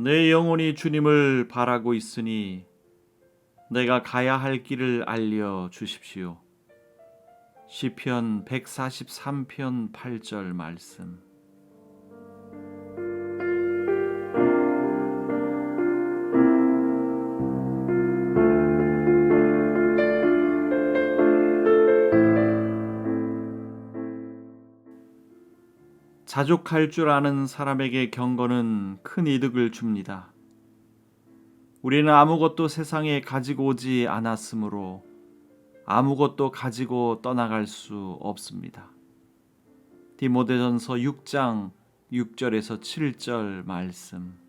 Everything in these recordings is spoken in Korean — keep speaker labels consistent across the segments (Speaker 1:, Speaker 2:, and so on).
Speaker 1: 내 영혼이 주님을 바라고 있으니 내가 가야 할 길을 알려 주십시오. 시편 143편 8절 말씀. 자족할 줄 아는 사람에게 경건은 큰 이득을 줍니다. 우리는 아무것도 세상에 가지고 오지 않았으므로 아무것도 가지고 떠나갈 수 없습니다. 디모데전서 6장 6절에서 7절 말씀.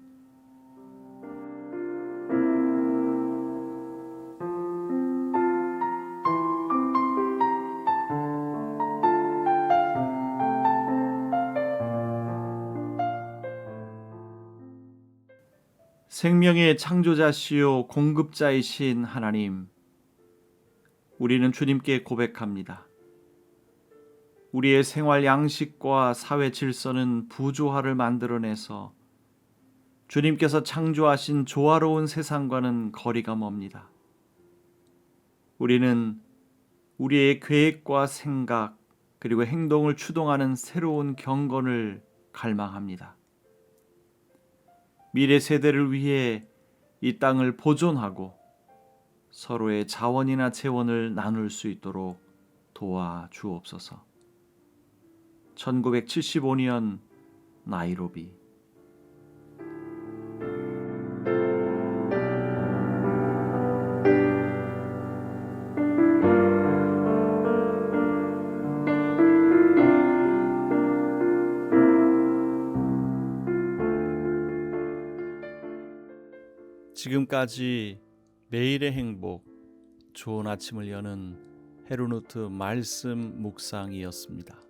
Speaker 1: 생명의 창조자시요 공급자이신 하나님, 우리는 주님께 고백합니다. 우리의 생활 양식과 사회 질서는 부조화를 만들어내서 주님께서 창조하신 조화로운 세상과는 거리가 멉니다. 우리는 우리의 계획과 생각 그리고 행동을 추동하는 새로운 경건을 갈망합니다. 미래 세대를 위해 이 땅을 보존하고 서로의 자원이나 재원을 나눌 수 있도록 도와 주옵소서. 1975년 나이로비 지금까지 매일의 행복, 좋은 아침을 여는 헤르노트 말씀 묵상이었습니다.